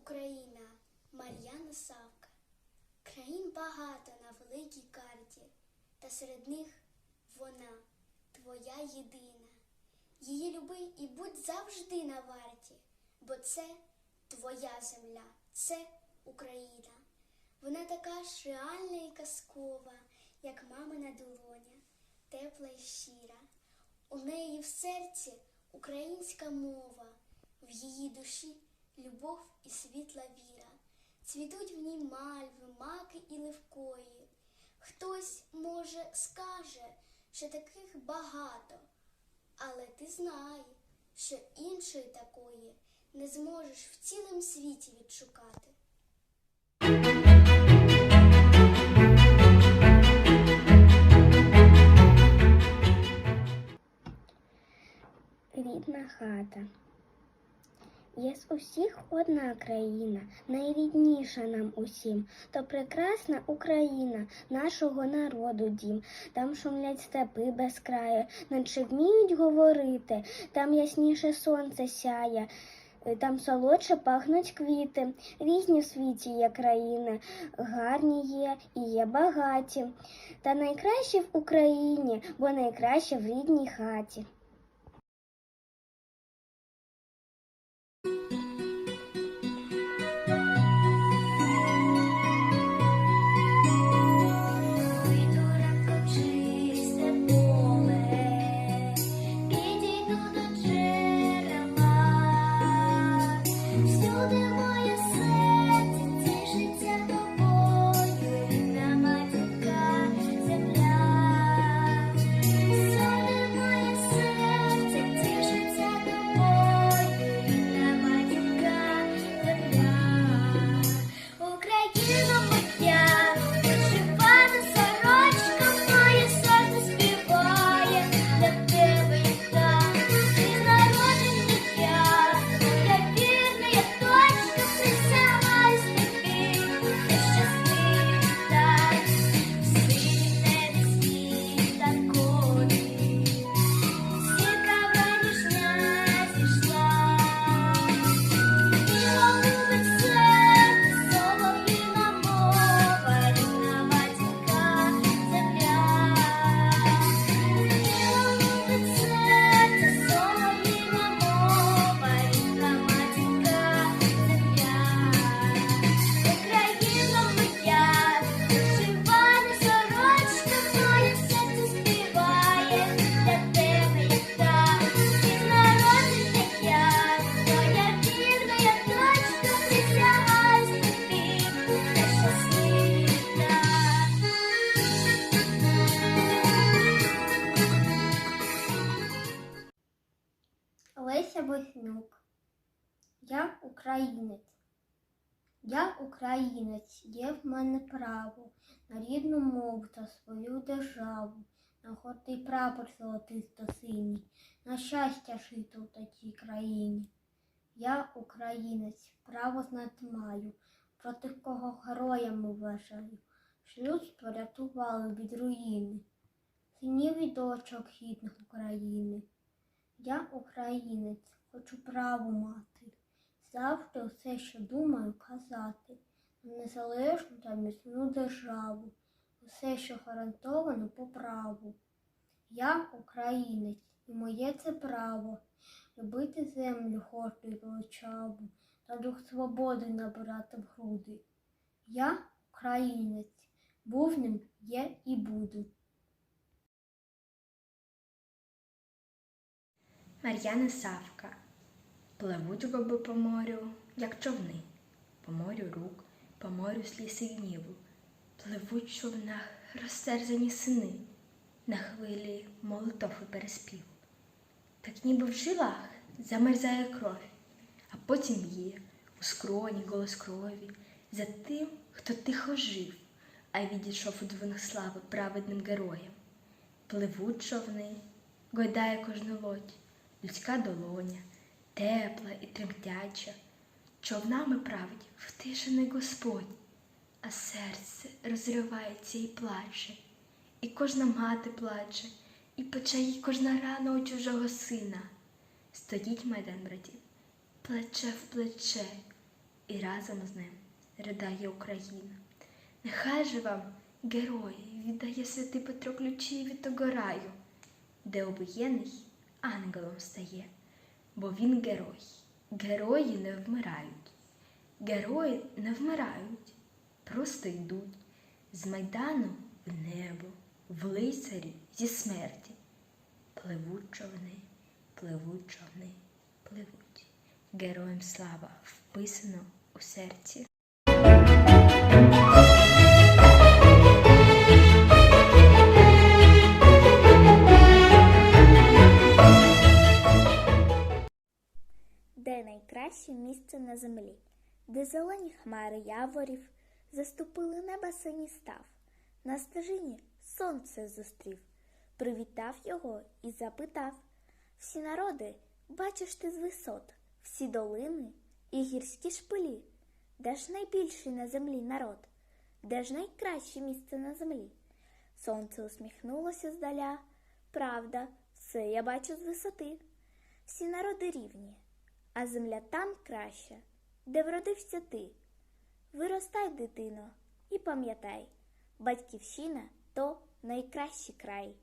Україна Мар'яна Савка. Країн багато на великій карті, та серед них вона твоя єдина. Її люби і будь завжди на варті, бо це твоя земля, це Україна. Вона така ж реальна і казкова, як мамина долоня, тепла і щира. У неї в серці українська мова, в її душі любов і світла віра. Цвітуть в ній мальви, маки і левкої. Хтось, може, скаже, що таких багато, але ти знай, що іншої такої не зможеш в цілому світі відшукати. Рідна хата. Є з усіх одна країна, найрідніша нам усім, то прекрасна Україна, нашого народу дім. Там шумлять степи без краю, наче вміють говорити, там ясніше сонце сяє. е, Там солодше пахнуть квіти, різні в світі є країни, гарні є і є багаті. Та найкраще в Україні, бо найкраще в рідній хаті. Леся Я українець. Я українець, є в мене право на рідну мову та свою державу, на гордий прапор золотисто синій, на щастя жити в такій країні. Я українець, право знати маю, проти кого героями вважаю, що людство рятували від руїни, синів і дочок гідних України. Я українець, хочу право мати, завжди все, що думаю, казати, на незалежну та міцну державу, усе, що гарантовано по праву. Я українець, і моє це право любити землю горду й величаву та дух свободи набирати в груди. Я українець, був ним, є і буду. Мар'яна Савка. Пливуть роби по морю, як човни, по морю рук, по морю сліз і гніву. Пливуть в човнах розтерзані сини, на хвилі молотов і переспів. Так ніби в жилах замерзає кров, а потім б'є у скроні голос крові за тим, хто тихо жив, а відійшов у двинах слави праведним героям. Пливуть човни, гойдає кожну лодь, людська долоня, тепла і тремтяча. Човнами править втишений Господь, а серце розривається і плаче, і кожна мати плаче, і пече їй кожна рана у чужого сина. Стоїть майдан братів, плече в плече, і разом з ним ридає Україна. Нехай же вам, герої, віддає святий Петро ключі від того раю, де обієний ангелом стає, бо він герой. Герої не вмирають. Герої не вмирають, просто йдуть з майдану в небо, в лицарі зі смерті. Пливуть човни, пливуть човни, пливуть. Героям слава вписано у серці. Де зелені хмари яворів заступили неба синій став, на стежині сонце зустрів, привітав його і запитав. Всі народи, бачиш ти з висот, всі долини і гірські шпилі, де ж найбільший на землі народ, де ж найкраще місце на землі? Сонце усміхнулося здаля, правда, все я бачу з висоти. Всі народи рівні, а земля там краща, де вродився ти. Виростай, дитино, і пам'ятай, батьківщина то найкращий край.